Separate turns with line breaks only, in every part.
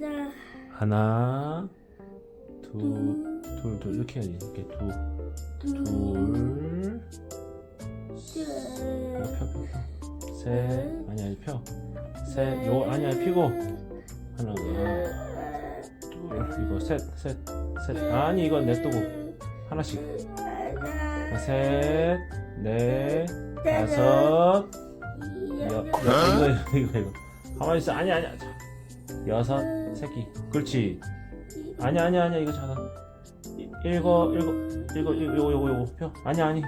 하나,
하나, 둘, 둘, 둘 이렇게 해야지. 이렇게 둘,
둘,
둘,
셋,
펴, 펴, 펴. 셋, 아니야, 이 펴. 셋, 요 아니야, 피고. 하나, 둘, 이거 셋, 셋, 셋. 아니, 이건 냅두고 하나씩.
하나,
셋, 넷, 다섯, 여, 여, 이거, 이거, 이거. 가만히 있어. 아니야, 아니야. 자, 여섯, 새끼. 그렇지. 아니야, 아니야, 아니야. 이거 작아. 이- 일곱, 일곱, 일곱, 이거, 요거, 요거, 요거. 펴. 아니야, 아니.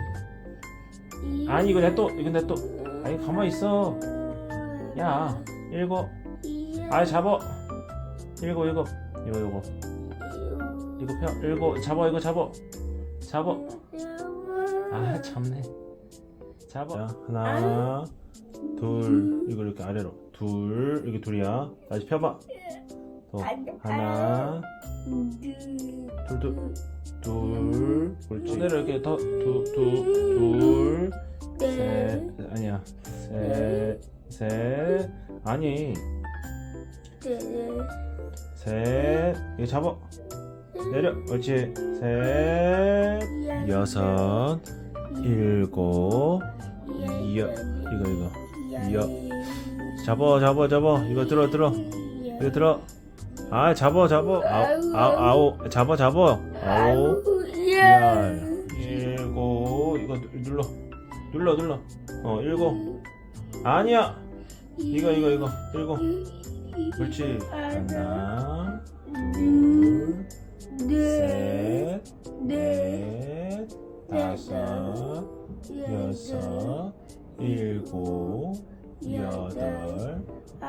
아니, 이거 냅둬. 이거 냅둬. 아니, 가만히 있어. 야, 일곱. 아, 잡어. 일곱, 일곱. 이거, 요거. 이거 펴. 일곱. 잡어, 이거 잡어. 잡어. 아, 참네. 잡아. 하나, 둘, 이거 이렇게 아래로. 둘, 이게 둘이야. 다시 펴봐. 더. 하나, 둘, 둘, 둘. 그렇지. 그대로 이렇게 더, 두, 두, 둘, 셋. 아니야. 셋, 셋. 아니, 셋. 이거 잡아. 내려. 그렇지. 셋, 여섯, 일곱, 여, 이거, 이거. 여. 잡아, 잡아, 잡아. 이거 들어, 들어. 이거 들어. 아, 잡아, 잡아. 아우, 아우, 아우. 잡아, 잡아. 아홉, 열, 일곱. 이거 눌러. 눌러, 눌러. 어, 일곱. 아니야. 이거, 이거, 이거. 일곱. 그렇지. 하나, 둘, 셋, 넷, 다섯, 여섯, 일곱, 여덟, 아,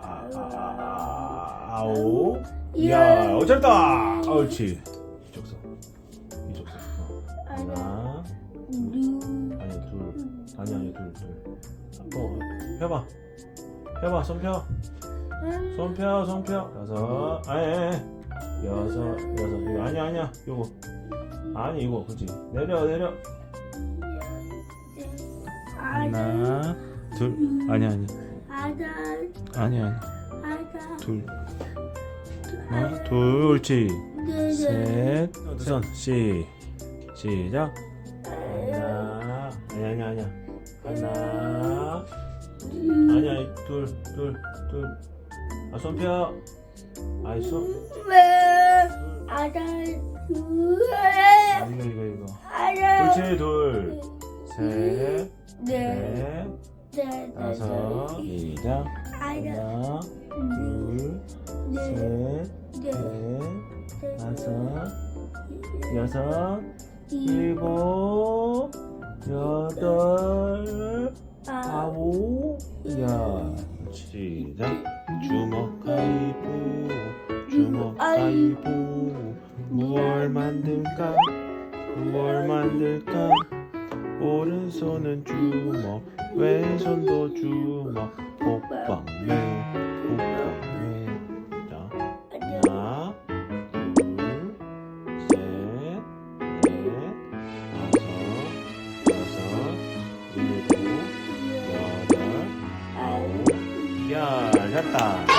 아, 아, 아홉, 야, 어, 잘했다. 옳지. 이쪽 손, 이쪽 손. 어. 하나, 아니 둘, 아니 아니 둘, 둘. 어, 펴봐, 펴봐, 손 펴, 손 펴, 손 펴. 여섯, 아니, 아니. 여섯, 여섯. 이거 아니야, 아니야. 요거. 아니 이거, 그지? 내려, 내려. 하나, 둘, 아니 아니, 아니 아니. 둘, 하나, 둘, 옳지. 셋, 손, 시, 시작. 하나, 아니 아니 아니야. 하나, 아니 아니, 둘, 둘, 둘. 아, 손 펴. 아이 손. 둘. 아, 이거 이거 이거. 그렇지, 둘, 셋, 넷, 다섯, 시작. 하나, 둘, 셋, 넷, 다섯, 여섯, 일곱, 여덟, 아홉, 야. 시작. 주먹 가위보, 주먹 가위보. 무얼 만들까? 무얼 만들까? 오른손은 주먹, 왼손도 주먹. 호빵매, 호빵매. 자, 하나, 둘, 셋, 넷, 다섯, 여섯, 일곱, 여덟, 아홉, 열. 됐다.